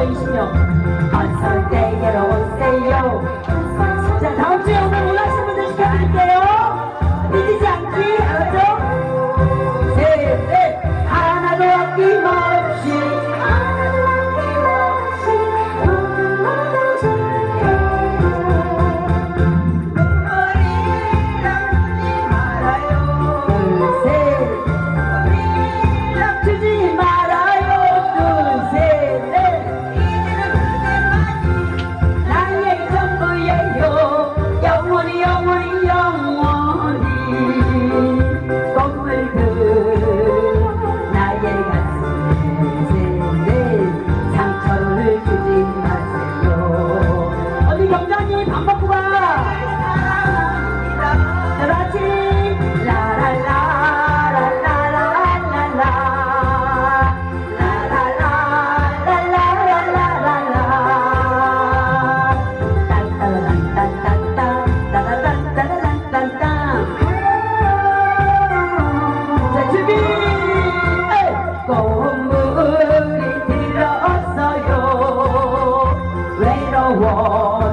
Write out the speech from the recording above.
还有10秒。 경장님 밥 먹고 가. 다 같이 라라라라라라라라 라라라라라라라라 딴따라딴따따따따라딴따라딴따따 자 준비 꽃물이 들었어요 외로워